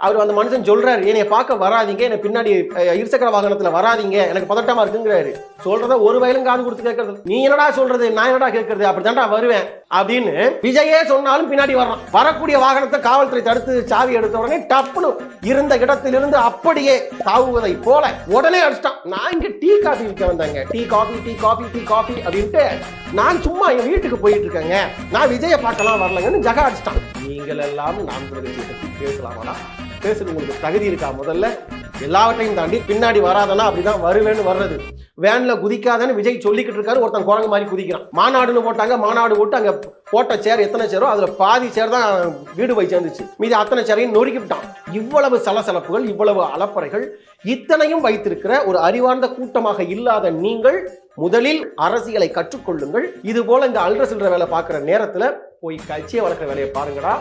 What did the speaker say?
அவர் அந்த மனுஷன் சொல்றாரு என்னைய பார்க்க வராதீங்க என்னை பின்னாடி இருசக்கர வாகனத்துல வராதீங்க எனக்கு பதட்டமா இருக்குங்கிறாரு. சொல்றத ஒரு வயலும் காது கொடுத்து கேட்கறது. நீ என்னடா சொல்றது? நான் என்னடா கேட்கறது? அப்படித்தான்டா வருவேன். அப்படின்னு விஜயே சொன்னாலும் பின்னாடி வர்றான். வரக்கூடிய வாகனத்தை காவல்துறை தடுத்து சாவி எடுத்த உடனே டப்புனு இருந்த இடத்திலிருந்து அப்படியே தாவுவதை போல உடனே அடிச்சிட்டான். நான் இங்க டீ காபி விற்க வந்தாங்க. Tea coffee tea coffee tea coffee அப்படின்ட்டு நான் சும்மா என் வீட்டுக்கு போயிட்டு இருக்கேங்க. நான் விஜயை பார்க்கலாம் வரலங்கன்னு ஜகா அடிச்சிட்டான். நீங்கள் எல்லாம் நாம் பிரதேசத்தை பேசலாமாடா பேசுறது உங்களுக்கு தகுதி இருக்கா முதல்ல? எல்லாவற்றையும் தாண்டி பின்னாடி வராதனா அப்படிதான் வருவேன்னு வர்றது. வேன்ல குதிக்காதன்னு விஜய் சொல்லிக்கிட்டு இருக்காரு. ஒருத்தன் குரங்கு மாதிரி குதிக்கிறான். மாநாடுன்னு போட்டாங்க. மாநாடு போட்டு அங்க போட்ட சேர் எத்தனை சேரோ அதுல பாதி சேர் தான் வீடு போய் சேர்ந்துச்சு. மீதி அத்தனை சேரையும் நொறுக்கி விட்டான். இவ்வளவு சலசலப்புகள் இவ்வளவு அலப்பறைகள் இத்தனையும் வைத்திருக்கிற ஒரு அறிவார்ந்த கூட்டமாக இல்லாத நீங்கள் முதலில் அரசியலை கற்றுக்கொள்ளுங்கள். இது போல இந்த அல்ற சில்ற வேலை பார்க்குற நேரத்தில் போய் கட்சியை வளர்க்குற வேலையை பாருங்கடா.